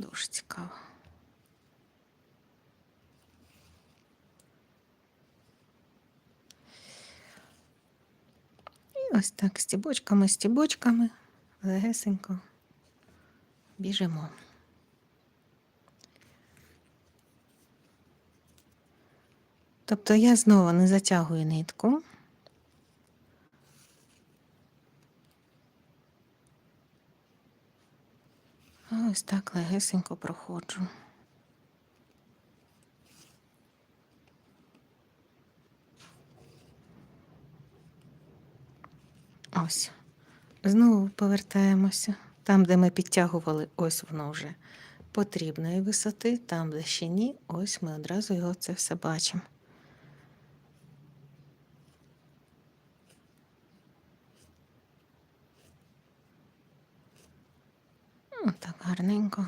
Дуже цікаво. І ось так стібочками, стібочками, легесенько біжимо. Тобто я знову не затягую нитку. Ось так легесенько проходжу. Ось. Знову повертаємося. Там, де ми підтягували, ось воно вже потрібної висоти, там, де ще ні, ось ми одразу його це все бачимо. О, так гарненько.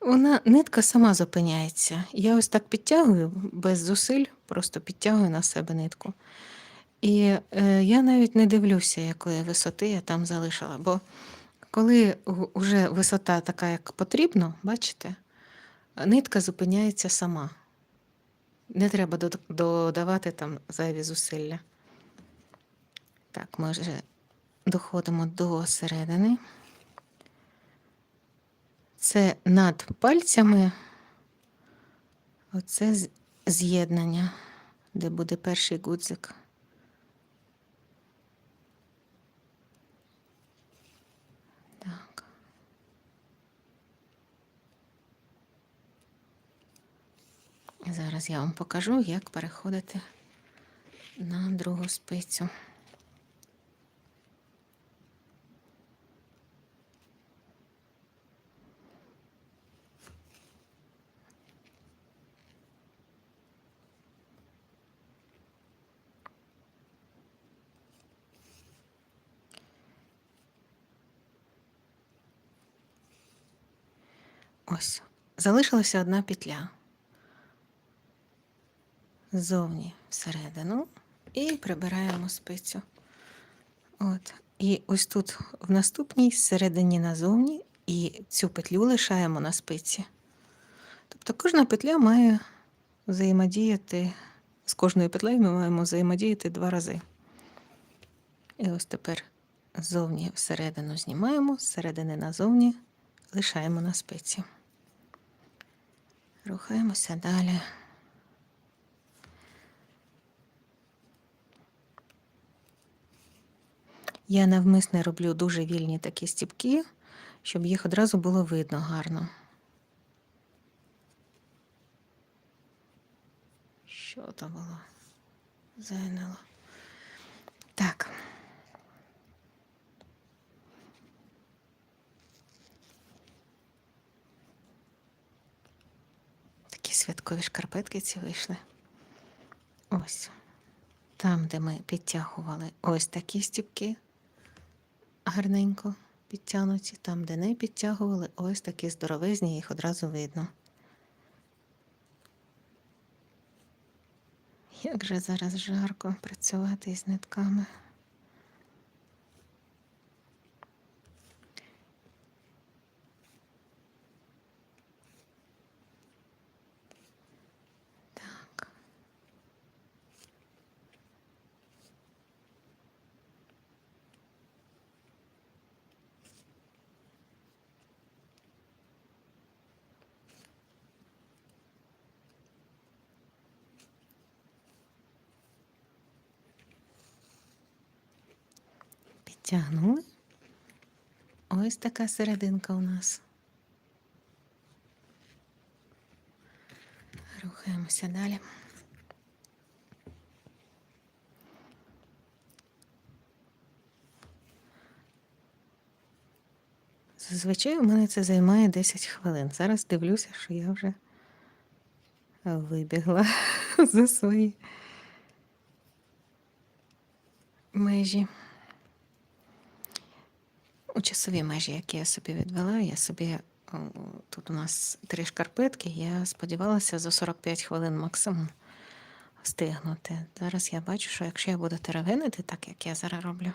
Вона нитка сама зупиняється. Я ось так підтягую без зусиль, просто підтягую на себе нитку. І е, я навіть не дивлюся, якої висоти я там залишила. Бо коли вже висота така, як потрібно, бачите, нитка зупиняється сама. Не треба додавати там зайві зусилля. Так, ми вже доходимо до середини. Це над пальцями оце з'єднання, де буде перший гудзик. Так. Зараз я вам покажу, як переходити на другу спицю. Ось. Залишилася одна петля. Ззовні всередину і прибираємо спицю. От. І ось тут в наступній зсередині назовні, і цю петлю лишаємо на спиці. Тобто кожна петля має взаємодіяти, з кожною петлею ми маємо взаємодіяти два рази. І ось тепер ззовні всередину знімаємо, зсередини назовні лишаємо на спиці. Рухаємося далі. Я навмисне роблю дуже вільні такі стіпки, щоб їх одразу було видно гарно. Що то було? Зайняло. Так. Такі святкові шкарпетки ці вийшли. Ось. Там, де ми підтягували ось такі стіпки, гарненько підтягнуті. Там, де не підтягували, ось такі здоровезні, їх одразу видно. Як же зараз жарко працювати із нитками. Так. Підтягнули. Ось така серединка у нас. Рухаємося далі. Зазвичай у мене це займає 10 хвилин. Зараз дивлюся, що я вже вибігла за свої межі. Часові межі, які я собі відвела, я собі тут у нас три шкарпетки. Я сподівалася за 45 хвилин максимум встигнути. Зараз я бачу, що якщо я буду теревенити, так як я зараз роблю,